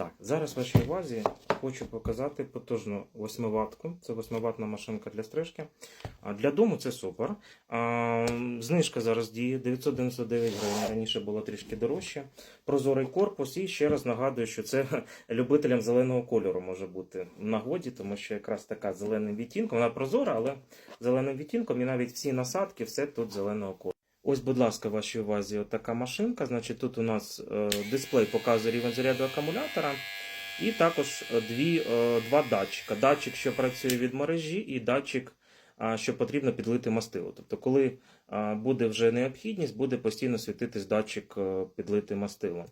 Так, зараз вашій увазі хочу показати потужну 8 ваттку. Це 8 ваттна машинка для стрижки. Для дому це супер. Знижка зараз діє 999 гривень. Раніше було трішки дорожче. Прозорий корпус. І ще раз нагадую, що це любителям зеленого кольору може бути в нагоді, тому що якраз така зеленим відтінком. Вона прозора, але зеленим відтінком, і навіть всі насадки, все тут зеленого кольору. Ось, будь ласка, в вашій увазі така машинка. Значить, тут у нас е, дисплей показує рівень заряду акумулятора. І також е, дві, е, два датчика. Датчик, що працює від мережі, і датчик, що потрібно підлити мастило. Тобто, коли буде вже необхідність, буде постійно світитись датчик е, підлити мастило.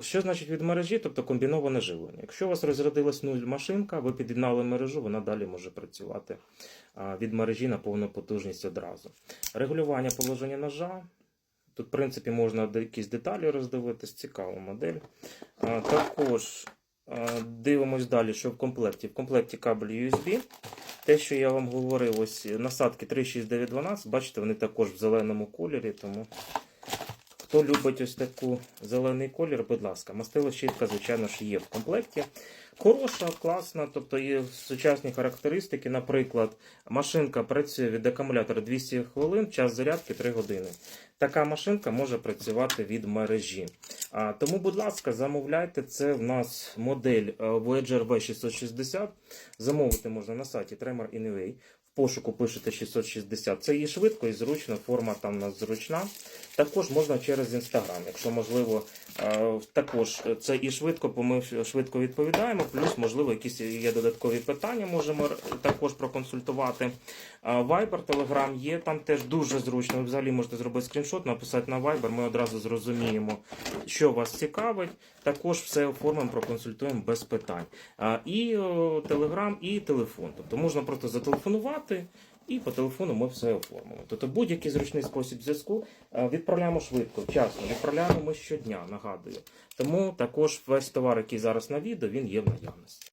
Що значить від мережі? Тобто комбіноване живлення. Якщо у вас розрядилась нуль машинка, ви під'єднали мережу, вона далі може працювати від мережі на повну потужність одразу. Регулювання положення ножа. Тут, в принципі, можна якісь деталі роздивитись, цікава модель. Також дивимось далі, що в комплекті. В комплекті кабель USB. Те, що я вам говорив, ось насадки 36912, бачите, вони також в зеленому кольорі, тому хто любить ось таку зелений колір, будь ласка, мастило щітка, звичайно ж, є в комплекті. Хороша, класна, тобто є сучасні характеристики. Наприклад, машинка працює від акумулятора 200 хвилин, час зарядки 3 години. Така машинка може працювати від мережі. А, тому, будь ласка, замовляйте. Це в нас модель е, Voyager V660. Замовити можна на сайті Tremor Anyway. В пошуку пишете 660. Це є швидко і зручно, форма там у нас зручна. Також можна через Instagram, якщо можливо, е, також це і швидко, бо ми швидко відповідаємо. Плюс, можливо, якісь є додаткові питання, можемо також проконсультувати. А, Viber, Telegram є, там теж дуже зручно. Ви взагалі можете зробити скріншот, написати на Viber, ми одразу зрозуміємо, що вас цікавить. Також все оформимо, проконсультуємо без питань. І Telegram, і телефон. Тобто можна просто зателефонувати. І по телефону ми все оформимо. Тобто будь-який зручний спосіб зв'язку е, відправляємо швидко, вчасно, відправляємо ми щодня, нагадую. Тому також весь товар, який зараз на відео, він є в наявності.